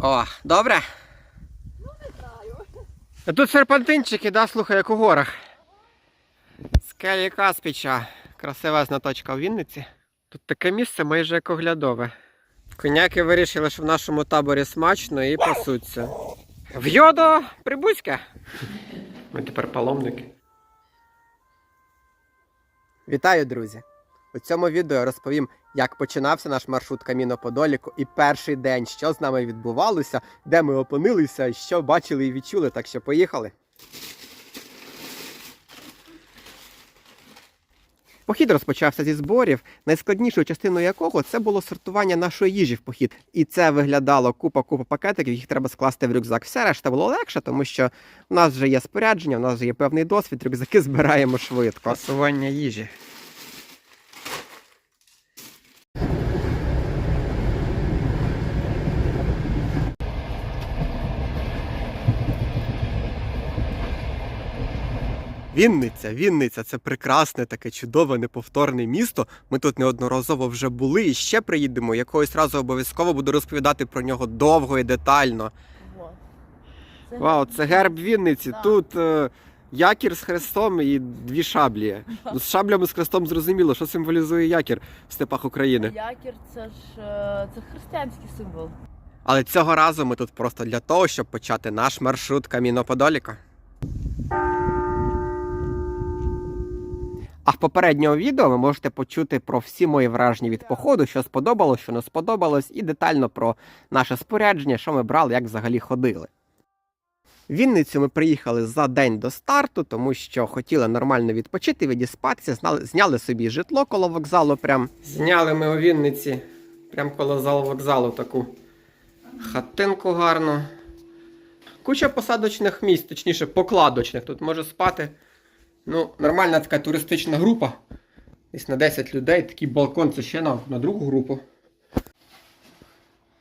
О, добре? Ну, не знаю. Тут серпантинчики, да, слухай, як у горах. Скелі Каспіча. Красивезна точка у Вінниці. Тут таке місце майже як оглядове. Коняки вирішили, що в нашому таборі смачно і пасуться. В'йодо Прибузьке. Ми тепер паломники. Вітаю, друзі! У цьому відео розповім, як починався наш маршрут Каміно Подоліку і перший день, що з нами відбувалося, де ми опинилися, що бачили і відчули. Так що поїхали. Похід розпочався зі зборів, найскладнішою частиною якого це було сортування нашої їжі в похід. І це виглядало купа-купа пакетиків, їх треба скласти в рюкзак. Все решта було легше, тому що в нас вже є спорядження, в нас вже є певний досвід, рюкзаки збираємо швидко. Пасування їжі. Вінниця, Вінниця це прекрасне, таке чудове, неповторне місто. Ми тут неодноразово вже були і ще приїдемо. Якогось разу обов'язково буду розповідати про нього довго і детально. Це Вау, це герб Вінниці. Так. Тут е, якір з хрестом і дві шаблі. Ну, з шаблями з хрестом зрозуміло, що символізує якір в степах України. Якір це ж е, це християнський символ. Але цього разу ми тут просто для того, щоб почати наш маршрут Каміно Подоліка. А в попередньому відео ви можете почути про всі мої враження від походу, що сподобалось, що не сподобалось, і детально про наше спорядження, що ми брали, як взагалі ходили. В Вінницю ми приїхали за день до старту, тому що хотіли нормально відпочити, відіспатися, знали, зняли собі житло коло вокзалу. Прям. Зняли ми у Вінниці, прям коло залу вокзалу таку хатинку гарну. Куча посадочних місць, точніше, покладочних. Тут може спати. Ну, нормальна така туристична група. Десь на 10 людей. Такий балкон це ще на, на другу групу.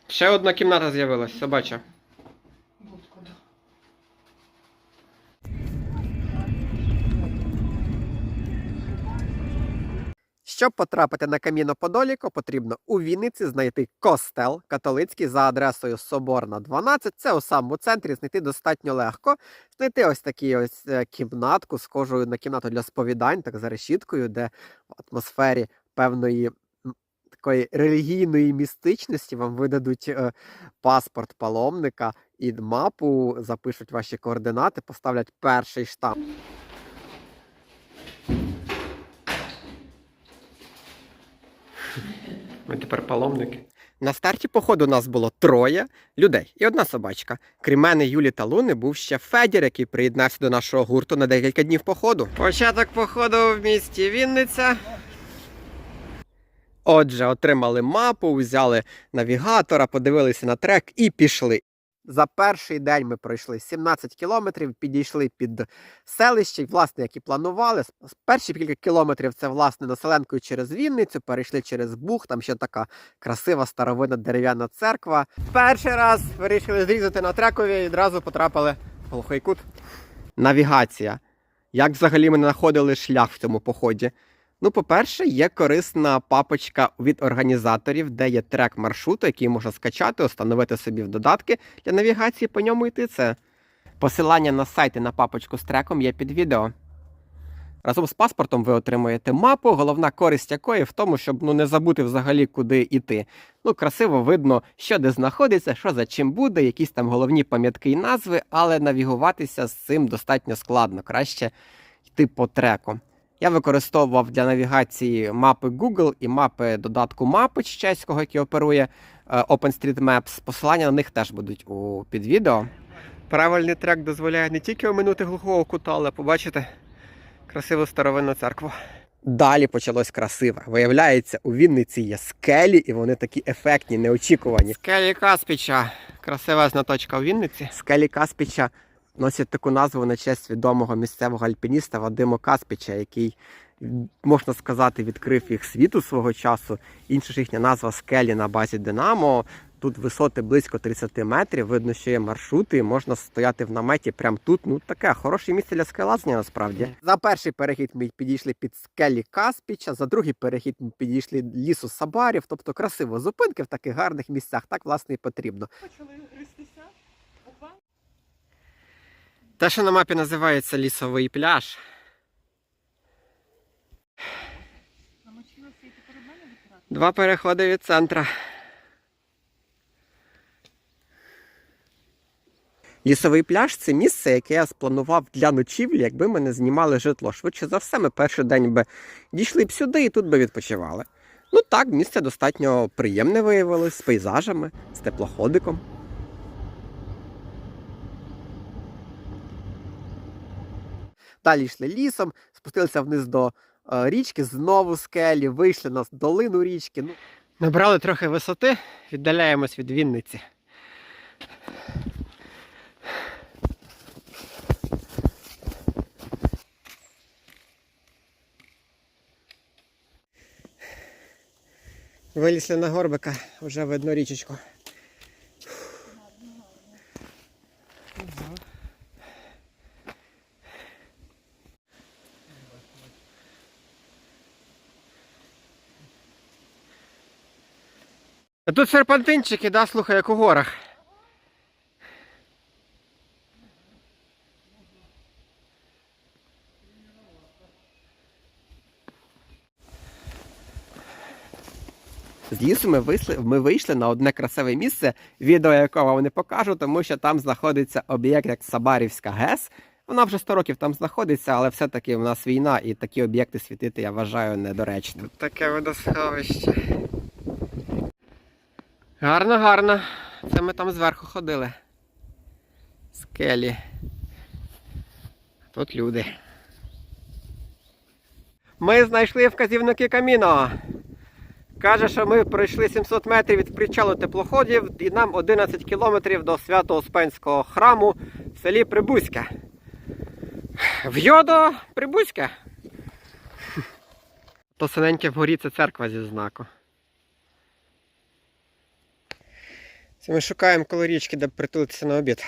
Ще одна кімната з'явилась, собача. Щоб потрапити на Каміно Подоліко, потрібно у Вінниці знайти костел католицький за адресою Соборна 12. Це у самому центрі знайти достатньо легко. Знайти ось такі ось е, кімнатку, схожу на кімнату для сповідань, так за решіткою, де в атмосфері певної такої релігійної містичності вам видадуть е, паспорт паломника і мапу, запишуть ваші координати, поставлять перший штамп. Ми тепер паломники. На старті походу нас було троє людей і одна собачка. Крім мене, Юлі та Луни, був ще Федір, який приєднався до нашого гурту на декілька днів походу. Початок походу в місті Вінниця. Отже, отримали мапу, взяли навігатора, подивилися на трек і пішли. За перший день ми пройшли 17 кілометрів, підійшли під селище, власне, як і планували. Перші кілька кілометрів це власне населенкою через Вінницю, перейшли через Буг, там ще така красива старовинна дерев'яна церква. Перший раз вирішили зрізати на трекові і відразу потрапили в глухий кут. Навігація. Як взагалі ми знаходили шлях в цьому поході? Ну, по-перше, є корисна папочка від організаторів, де є трек маршруту, який можна скачати, установити собі в додатки для навігації, по ньому йти. Це посилання на сайт і на папочку з треком є під відео. Разом з паспортом ви отримуєте мапу, головна користь якої в тому, щоб ну, не забути взагалі, куди йти. Ну, красиво видно, що де знаходиться, що за чим буде, якісь там головні пам'ятки і назви, але навігуватися з цим достатньо складно. Краще йти по треку. Я використовував для навігації мапи Google і мапи додатку мапи чеського, який оперує е, OpenStreetMaps. Посилання на них теж будуть у під відео. Правильний трек дозволяє не тільки оминути глухого кута, але побачити красиву старовинну церкву. Далі почалось красиве. Виявляється, у Вінниці є скелі, і вони такі ефектні, неочікувані. Скелі Каспіча. Красивезна точка у Вінниці. Скелі Каспіча носять таку назву на честь відомого місцевого альпініста Вадима Каспіча, який, можна сказати, відкрив їх світу свого часу. Інша ж їхня назва скелі на базі Динамо. Тут висоти близько 30 метрів, видно, що є маршрути, можна стояти в наметі прямо тут. Ну таке хороше місце для скелазення насправді. За перший перехід ми підійшли під скелі Каспіча, за другий перехід ми підійшли лісу Сабарів, тобто красиво зупинки в таких гарних місцях, так власне і потрібно. Те, що на мапі називається лісовий пляж. Два переходи від центра. Лісовий пляж це місце, яке я спланував для ночівлі, якби ми не знімали житло. Швидше за все, ми перший день би дійшли б сюди і тут би відпочивали. Ну так, місце достатньо приємне виявилось, з пейзажами, з теплоходиком. Далі йшли лісом, спустилися вниз до е, річки, знову скелі, вийшли на долину річки. Ну, Набрали трохи висоти, віддаляємось від Вінниці. Вилізли на горбика, вже видно річечку. А тут серпантинчики, да, слухай, як у горах. З лісу ми вийшли, ми вийшли на одне красиве місце, відео якого вам не покажу, тому що там знаходиться об'єкт як Сабарівська ГЕС. Вона вже 100 років там знаходиться, але все-таки в нас війна і такі об'єкти світити я вважаю недоречно. Тут таке водосховище. Гарно, гарно. Це ми там зверху ходили. Скелі. Тут люди. Ми знайшли вказівники каміно. Каже, що ми пройшли 700 метрів від причалу теплоходів і нам 11 кілометрів до Свято-Успенського храму в селі Прибузьке. В'йодо Прибузьке. То синеньке вгорі це церква зі знаку. Це ми шукаємо коло річки, де притулитися на обід.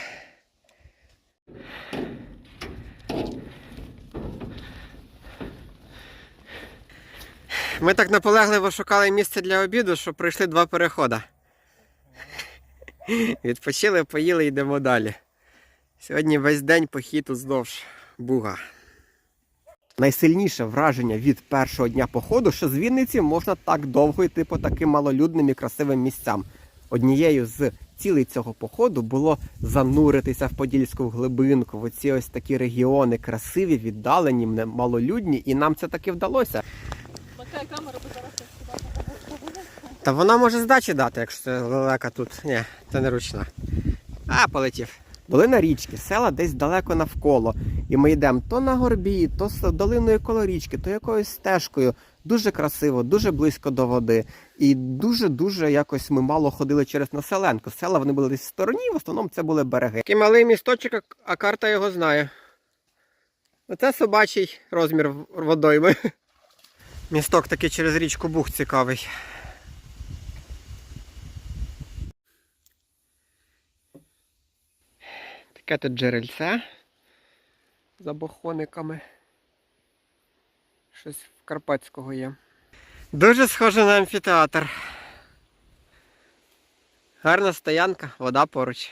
Ми так наполегливо шукали місце для обіду, що пройшли два переходи. Відпочили, поїли, йдемо далі. Сьогодні весь день похід уздовж Буга. Найсильніше враження від першого дня походу, що з Вінниці можна так довго йти по таким малолюдним і красивим місцям. Однією з цілей цього походу було зануритися в Подільську глибинку, в оці ось такі регіони красиві, віддалені, малолюдні, і нам це таки вдалося. Така камера зараз. Та вона може здачі дати, якщо це лелека тут. Ні, це не ручна. А, полетів. Долина річки, села десь далеко навколо. І ми йдемо то на горбі, то долиною коло річки, то якоюсь стежкою. Дуже красиво, дуже близько до води. І дуже-дуже якось ми мало ходили через населенку. Села вони були десь в стороні, в основному це були береги. Такий малий місточок, а- карта його знає. Оце собачий розмір водойми. Місток такий через річку Буг цікавий. Таке тут джерельце за бохониками. Щось в Карпатського є. Дуже схоже на амфітеатр. Гарна стоянка, вода поруч.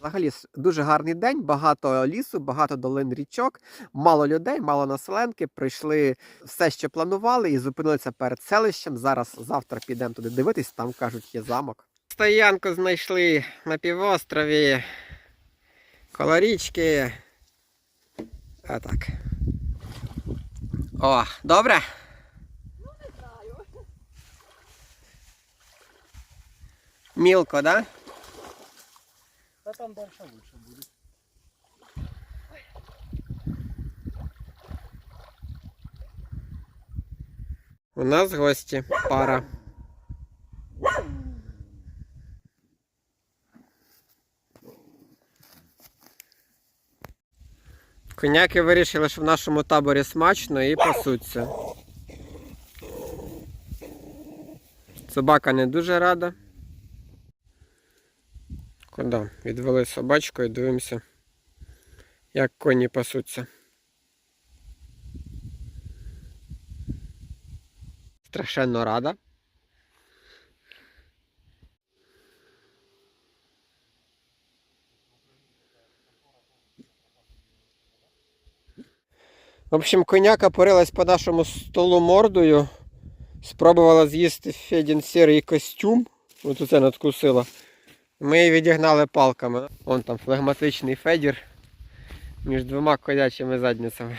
Взагалі дуже гарний день, багато лісу, багато долин річок, мало людей, мало населенки. Прийшли все, що планували, і зупинилися перед селищем. Зараз завтра підемо туди дивитись, там кажуть, є замок. Стоянку знайшли на півострові. Коло річки. А так. О, добре? Не знаю. Мілко, да? Та там далі лучше буде. У нас гості. Пара. Коняки вирішили, що в нашому таборі смачно і пасуться. Собака не дуже рада. Куди? Відвели собачку і дивимося, як коні пасуться. Страшенно рада. В общем, коняка порилась по нашому столу мордою. Спробувала з'їсти Федін сірий костюм. Ось оце надкусила. Ми її відігнали палками. Вон там флегматичний Федір між двома конячими задницями.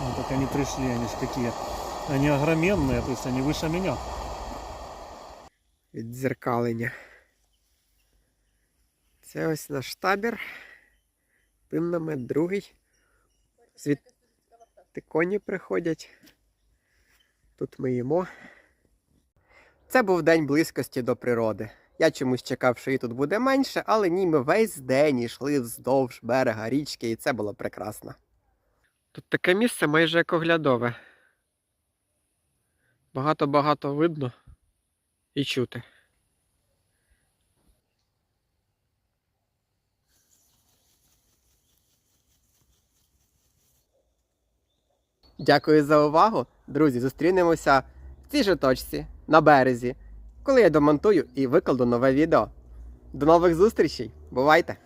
Ну так они пришли, они ж такие. Они огроменные, то есть они выше меня. Віддзеркалення. Це ось наш табір. Тим намет другий. Звідти коні приходять. Тут ми їмо. Це був день близькості до природи. Я чомусь чекав, що її тут буде менше, але ні, ми весь день йшли вздовж берега річки, і це було прекрасно. Тут таке місце майже як оглядове. Багато-багато видно і чути. Дякую за увагу. Друзі, зустрінемося в цій же точці на березі, коли я домонтую і викладу нове відео. До нових зустрічей! Бувайте!